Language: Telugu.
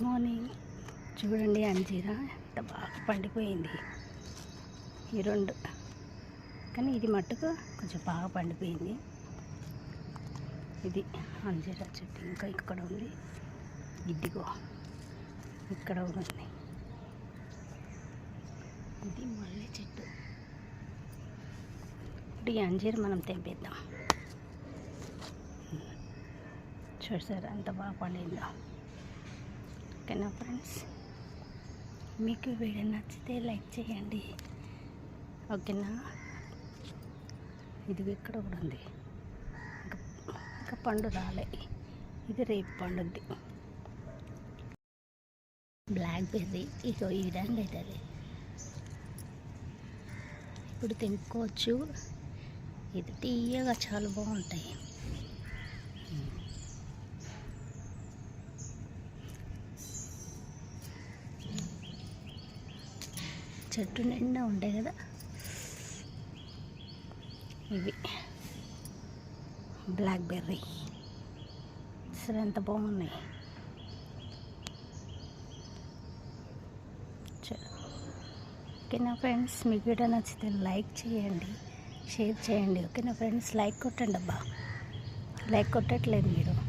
Good morning. చూడండి అంజీరా ఎంత బాగా పండిపోయింది. ఈ రెండు. కానీ ఇది మట్టుకు కొంచెం బాగా పండిపోయింది. ఇది అంజీరా చెట్టు ఇంకా ఇక్కడ ఉంది. ఇదిగో ఇక్కడ ఉంది. ఇది మల్లె చెట్టు. ఇప్పుడు ఈ అంజీర మనం తెంపేద్దాం. చూసారా ఎంత బాగా పండిందో. ఓకేనా ఫ్రెండ్స్? మీకు వీడియో నచ్చితే లైక్ చేయండి. ఓకేనా? ఇది ఇక్కడ కూడా ఉంది. ఇంకా పండు రాలే. ఇది రేపు పండుద్ది. బ్లాక్ బెర్రీ ఇగో ఈ విధంగా అవుతుంది ఇప్పుడు తినుకోవచ్చు ఇది తీయగా చాలా బాగుంటాయి. చెట్టు నిండా ఉంటాయి కదా. ఇవి. బ్లాక్ బెర్రీ అసలు ఎంత బాగున్నాయి. ఓకేనా ఫ్రెండ్స్? మీకు వీడియో నచ్చితే లైక్ చేయండి షేర్ చేయండి. ఓకేనా ఫ్రెండ్స్? లైక్ కొట్టండి అబ్బా. లైక్ కొట్టట్లేదు మీరు.